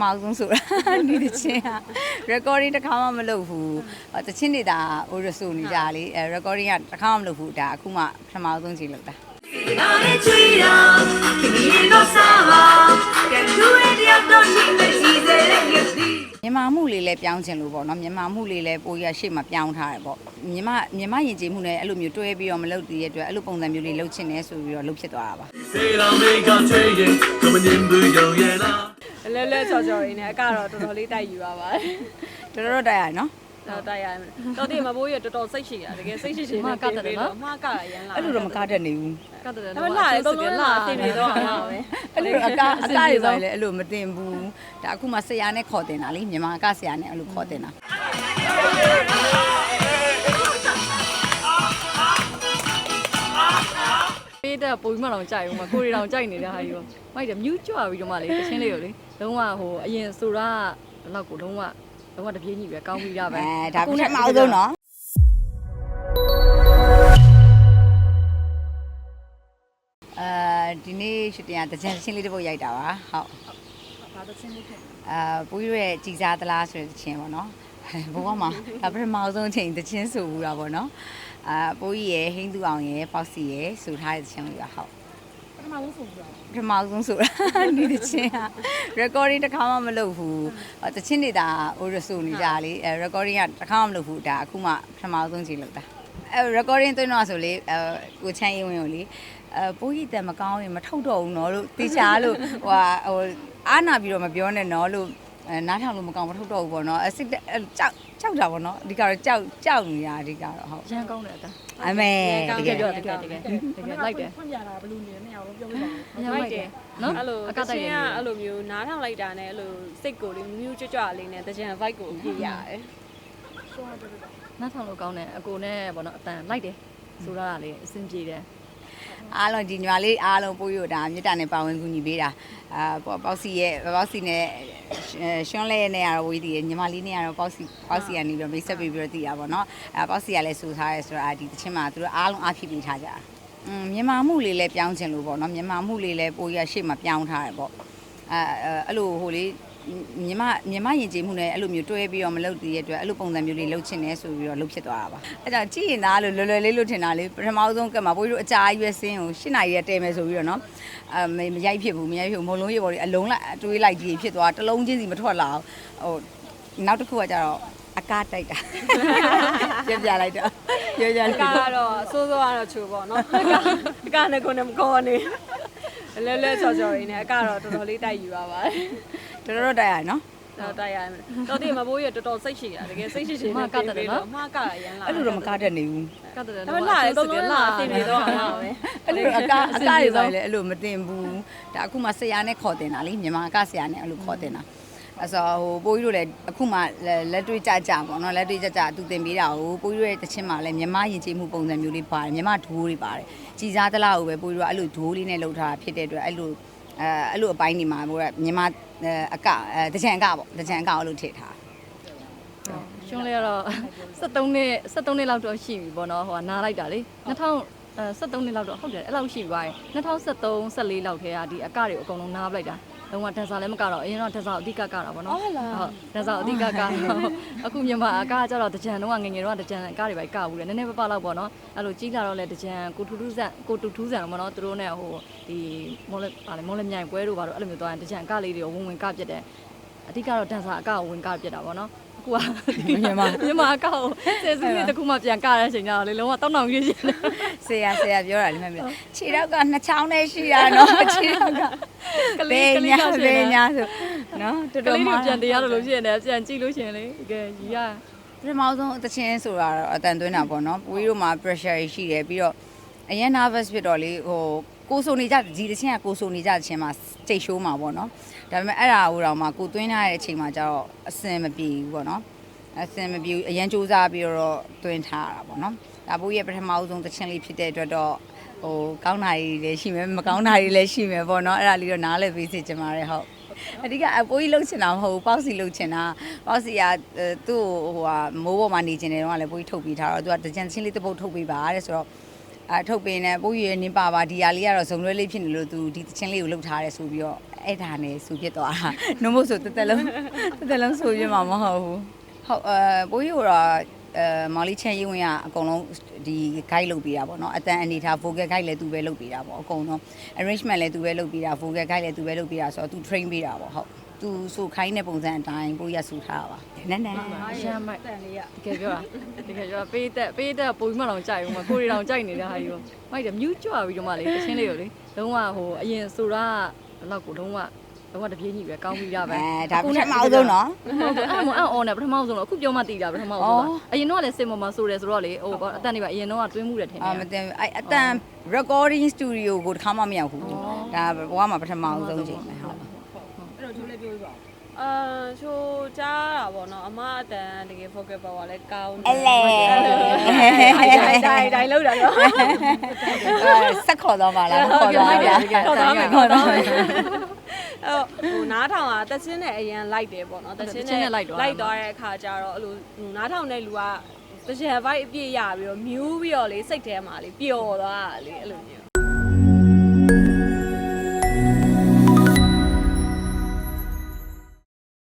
မအောင်ဆုံးဆိုတာဒီတချင်းက recording တစ်ခါမှမလုပ်ဘူးတချင်းနေတာ original နေကြလေအဲ recording ကတစ်ခါမှမလုပ်ဘူးဒါအခုမှပထမဆုံးချိန်လုပ်တာ မြန်မာမှုလေးလည်းပြောင်းချင်လို့ပေါ့နော်မြန်မာမှုလေးလည်းပိုရရှေ့မှာပြောင်းထားတယ်ပေါ့မြန်မာမြန်မာယဉ်ကျေးမှုနဲ့အဲ့လိုမျိုးတွဲပြီးတော့မလုပ်သေးတဲ့အတွက်အဲ့လိုပုံစံမျိုးလေးလုပ်ချင်တယ်ဆိုပြီးတော့လုပ်ဖြစ်သွားတာပါ Say it on me, can't change it. Come and in blue, yo, yeah, nah. လဲလဲချော်ချော်ရင်းနဲ့အကတော့တော်တော်လေးတိုက်ယူရပါတယ်တော်တော်တိုက်ရတယ်နော်တော့တိုက်ရမယ်တော်တည်းမဘိုးရတော်တော်စိတ်ရှိတာတကယ်စိတ်ရှိရှိနဲ့ကတ်တယ်နော်မှားကရရန်လာအဲ့လိုတော့မကားတတ်နေဘူးကတ်တယ်တော့လာတယ်သုံးလုံးလာအသိနေတော့အောင်ပါပဲအဲ့လိုအကားအကားတွေဆိုရင်လည်းအဲ့လိုမတင်ဘူးဒါအခုမှဆရာနဲ့ခေါ်တင်တာလေမြန်မာအကဆရာနဲ့အဲ့လိုခေါ်တင်တာ ပေးတဲ့ပုံမှန်တော့ကြိုက်ဦးမှာကိုရီတောင်ကြိုက်နေတဲ့ဟာကြီးရောမိုက်တယ်မြူးကြွပြီးတော့မှလေတချင်းလေးကိုလေလုံးဝဟိုအရင်ဆိုတာတော့ကိုလုံးဝလုံးဝတပြေးညီပဲကောင်းပြီးတာပဲအဲဒါပထမအောင်ဆုံးနော်အဲဒီနေ့ရှူတင်ကတကြံချင်းလေးတစ်ပုတ်ရိုက်တာပါဟုတ်ဘာတချင်းလေးဖြစ်အာပူးရဲ့ကြည်စားသလားဆိုတဲ့တခြင်းပေါ့နော် ဘဝမှာဒါပထမဆုံးအချိန်တခြင်းဆိုဘူးတာပေါ့နော်အာပူးရဲ့ဟိန်းသူအောင်ရဲ့ပေါက်စီရဲ့ဆိုထားတဲ့တခြင်းလေးပါဟုတ်ပထမဆုံးဆိုပြီးတော့ပထမဆုံးဆိုတာဒီတခြင်းက recording တစ်ခါမှမလုပ်ဘူးတခြင်းနေတာဟိုရဆိုနေကြလေအဲ recording ကတစ်ခါမှမလုပ်ဘူးဒါအခုမှပထမဆုံးချိန်လုပ်တာအဲ recording သွင်းတော့ဆိုလေအဲကိုချမ်းရင်ဝင်ကိုလေအဲပိုးကြီးတက်မကောင်းရင်မထုတ်တော့ဘူးနော်လို့တေချာလို့ဟိုဟာဟိုအားနာပြီးတော့မပြောနဲ့နော်လို့ အဲနားထောင်လို့မကောင်းမထုတ်တော့ဘူးပေါ့နော်အစစ်တက်အဲ့ကြောက်ကြောက်တာပေါ့နော်အဓိကတော့ကြောက်ကြောက်နေတာအဓိကတော့ဟုတ်ရန်ကောင်းတယ်အတန်းအမေတတကကယ်ယ်ပြောပြောတကယ်တကယ်တကယ်လိုက်တယ်ဖွင့်ပြတာဘယ်လိုနေလဲမရဘူးပြောပြပါဦးအရင်လိုက်တယ်နော်အဲ့လိုအအကကတိုတိုက်က်တရယ်အဲ့လိုမျိုးနားထောင်လိုက်တာနဲ့အဲ့လိုစိတ်ကိုလေးမြူးကြွကြွလေးနဲ့တကြံ vibe ကိုပြရတယ်နားထောင်လို့ကောင်းတယ်အကိုနဲ့ဗောနော်အတန်းလိုက်တယ်ဆိုတော့လေအဆင်ပြေတယ်အားလုံးဒီညီမလေးအားလုံးပို့ရတာမြေတားနဲ့ပါဝင်ကူညီပေးတာအာပေါ့စီရဲ့ပေါ့စီနဲ့ ရှွန်းလဲနဲ့ကတော့ဝေးတည်ညီမလေးနဲ့ကတော့ပေါ့စီပေါ့စီကနေပြီးမိတ်ဆက်ပေးပြီးတော့တည်တာပေါ့နော်အဲပေါ့စီကလည်းစူထားရဲဆိုတော့ဒီတချင်းမှာသူတို့အားလုံးအားဖြစ်ပြီးထားကြတာอืมမြန်မာမှုလေးလည်းပြောင်းချင်လို့ပေါ့နော်မြန်မာမှုလေးလည်းပိုရရှေ့မှာပြောင်းထားတယ်ပေါ့အဲအဲ့လိုဟိုလေး မြန်မာမြန်မာယဉ်ကျေးမှုနဲ့အဲ့လိုမျိုးတွဲပြီးတော့မလုပ်တည်ရတဲ့အတွက်အဲ့လိုပုံစံမျိုးလေးလုပ်ချင်တယ်ဆိုပြီးတော့လုပ်ဖြစ်သွားတာပါအဲ့ဒါကြည့်ရင်သားလို့လွယ်လွယ်လေးလို့ထင်တာလေပထမဆုံးကမှာဘိုးတို့အကြာကြီးပဲဆင်းကို၈နာရီရတဲမယ်ဆိုပြီးတော့နော်အဲမရိုက်ဖြစ်ဘူးမရိုက်ဖြစ်ဘူးမလုံးရေပေါ်လေးအလုံးလိုက်တွေးလိုက်ကြီးဖြစ်သွားတစ်လုံးချင်းစီမထွက်လာအောင်ဟိုနောက်တစ်ခုကကြတော့အကားတိုက်တာပြပြလိုက်တော့ပြပြလိုက်အကကတော့အစိုးစိုးကတော့ချိုးပေါ့နော်အကနဲ့ကိုနဲ့မကောနေလဲလဲချော်ချော်ရင်းနဲ့အကတော့တော်တော်လေးတိုက်ယူရပါတယ် တော်တော်တိုက်ရနော်တော့တိုက်ရမယ်တော်တည်းမဘိုးရတော်တော်စိတ်ရှိတာတကယ်စိတ်ရှိရှိနဲ့မှားကရရန်လာအဲ့လိုတော့မကားတတ်နေဘူးကတ်တယ်ဒါပေမဲ့လာတယ်သုံးလုံးလာအသိနေတော့အောင်ပါပဲအဲ့လိုအကားအကားတွေဆိုရင်လည်းအဲ့လိုမတင်ဘူးဒါအခုမှဆရာနဲ့ခေါ်တင်တာလေမြန်မာအကဆရာနဲ့အဲ့လိုခေါ်တင်တာအဲ့ဆိုဟိုပိုးကြီးတို့လည်းအခုမှလက်တွေ့ကြကြပေါ့နော်လက်တွေ့ကြကြသူတင်ပေးတာကိုပိုးကြီးတို့ရဲ့တချင်းမှာလည်းမြန်မာယဉ်ကျေးမှုပုံစံမျိုးလေးပါတယ်မြန်မာဒိုးတွေပါတယ်ကြည်စားသလားကိုပဲပိုးကြီးတို့ကအဲ့လိုဒိုးလေးနဲ့လှုပ်ထားတာဖြစ်တဲ့အတွက်အဲ့လို အဲအဲ့လိုအပိုင်းဒီမှာဟိုကမြန်မာအကအဲတချံအကပေါ့တချံအကအဲ့လိုထည့်ထားရှုံးလေးကတော့73နှစ်73နှစ်လောက်တော့ရှိပြီပေါ့နော်ဟိုကနားလိုက်တာလေ2000အဲ73နှစ်လောက်တော့ဟုတ်တယ်အဲ့လောက်ရှိပြီပါ2073 14လောက်ထဲကဒီအကတွေအကုန်လုံးနားပလိုက်တာ လုံးဝဒန်ဆာလည်းမကတော့အရင်တော့ဒန်ဆာအဓိကကတာပေါ့နော်ဟုတ်ဒန်ဆာအဓိကကအခုမြန်မာအကကျတော့တကြံတော့ငငယ်တော့တကြံအကတွေပဲကဘူးလေနည်းနည်းပပလောက်ပေါ့နော်အဲ့လိုကြီးလာတော့လေတကြံကိုထူးထူးဆန်ကိုတူထူးဆန်ပေါ့နော်သူတို့နဲ့ဟိုဒီမော်လပါလေမော်လမြိုင်ပွဲတို့ပါတော့အဲ့လိုမျိုးသွားရင်တကြံအကလေးတွေကိုဝင်ဝင်ကပြတ်တယ်အဓိကတော့ဒန်ဆာအကကိုဝင်ကပြတ်တာပေါ့နော် အခုကမြန်မာမြန်မာအကောက်ဆယ်စုနှစ်တစ်ခုမှပြန်ကတဲ့အချိန်ကျတော့လေလုံးဝတောင်းတောင်းရွေးရှင်တယ်ဆရာဆရာပြောတာလည်းမှန်ပြီခြေတော့ကနှစ်ချောင်းနဲ့ရှိတာနော်ခြေတော့ကကလေးကလေးကဘရှင်ယ်တယ်ညာဆိုနော်တော်ကတော်လေးမှတွေပြန်တရားလို့လို့ရှိရင်လည်းပြန်ကြည့်လို့ရှိရင်လေတကယ်ကြီးရပထမဆုံးအသချင်းဆိုတာတော့အတန်သွင်းတာပေါ့နော်ပွေးတို့မှာ pressure ရှိတယ်ပြီးတော့အရင် nervous ဖြစ်တော့လေဟို ကိုဆိုနေကြဒီတချင်းကကိုဆိုနေကြတဲ့ချင်းမှာစိတ်ရှိုးမှာပေါ့နော်ဒါပေမဲ့အဲ့ဒါဟိုတော့မှကိုသွင်းထားတဲ့အချိန်မှာကျတော့အစင်မပြေဘူးပေါ့နော်အစင်မပြေဘူးအရင်စူးစမ်းပြီးတော့သွင်းထားတာပေါ့နော်ဒါပွေးရဲ့ပထမဆုံးတချင်းလေးဖြစ်တဲ့အတွက်တော့ဟိုကောင်းတာတွေလည်းရှိမယ်မကောင်းတာတွေလည်းရှိမယ်ပေါ့နော်အဲ့ဒါလေးတော့နားလည်ပေးစေချင်ပါတယ်ဟုတ်အဓိကအပိုးကြီးလှုပ်ချင်တာမဟုတ်ဘူးပေါ့စီလှုပ်ချင်တာပေါ့စီကအဲသူ့ကိုဟိုဟာမိုးပေါ်မှာနေချင်တယ်တော့လည်းပိုးကြီးထုတ်ပေးထားတော့သူကတကြံချင်းလေးတစ်ပုတ်ထုတ်ပေးပါတဲ့ဆိုတော့ အဲထုတ်ပေးနေပိုးကြီးရနင်းပါပါဒီဟာလေးကတော့ဇုံလွဲလေးဖြစ်နေလို့သူဒီတချင်းလေးကိုလှုပ်ထားတယ်ဆိုပြီးတော့အဲ့ဒါနဲ့ဆူဖြစ်သွားတာနှုတ်မို့ဆိုတက်တက်လုံးတက်တက်လုံးဆူပြမှာမဟုတ်ဘူးဟုတ်အဲပိုးရီကတော့အဲမော်လီချန်ယူဝင်ကအကုန်လုံးဒီ guide လုပ်ပေးတာပေါ့နော်အတန်အနေထား vocal guide လည်းသူပဲလုပ်ပေးတာပေါ့အကုန်လုံး arrangement လည်းသူပဲလုပ်ပေးတာ vocal guide လည်းသူပဲလုပ်ပေးတာဆိုတော့သူ train ပေးတာပေါ့ဟုတ် သူဆိုခိုင်းတဲ့ပုံစံအတိုင်းပိုးရီကဆူထားတာပါနန်းနန်းရမ်းမိုက်တန်လေးရတကယ်ပြောတာတကယ်ပြောတာပေးသက်ပေးသက်ပုံမှန်တော့ကြိုက်ဦးမှာကိုရီတောင်ကြိုက်နေတဲ့ဟာကြီးရောမိုက်တယ်မြူးကြွပြီးတော့မှလေတချင်းလေးကိုလေလုံးဝဟိုအရင်ဆိုတာဘလောက်ကိုလုံးဝလုံးဝတပြေးညီပဲကောင်းပြီးရပဲအဲဒါပထမအောင်ဆုံးနော်ဟုတ်တယ်အဲ့မအဲ့အော်နဲ့ပထမဆုံးတော့အခုပြောမှတည်တာပထမဆုံးတော့အရင်တော့လည်းစင်ပေါ်မှာဆိုတယ်ဆိုတော့လေဟိုအတန်တွေပါအရင်တော့တွင်းမှုတယ်ထင်အာတယ်မတင်ဘူးအဲ့အတန် recording studio ကိုတစ်ခါမှမရောက်ဘူးဒါဘဝမှာပထမအောင်ဆုံးချိန်ပဲဟု တ်အဲ့တော့သူလည်းပြောပြပါအာချိုးကြားတာပေါ့နော်အမအတန်တကယ် focus power လည်းကောင်းအလဲတိုင်းတိုင်းတိုင်းလောက်တာတော့ဆက်ခေါ်တော့ပါလားခေါ်တော့ပါလားခေါ်တော့မယ်ခေါ်တော့မယ်အဲ့တော့ဟိုနားထောင်တာတချင်းနဲ့အရင်လိုက်တယ်ပေါ့နော်တချင်းနဲ့လိုက်သွားတဲ့အခါကျတော့အဲ့လိုနားထောင်တဲ့လူကတချင်ဘိုက်အပြည့်ရပြီးတော့မြူးပြီးတော့လေစိတ်ထဲမှာလေပျော်သွားတာလေအဲ့လိုမျိုး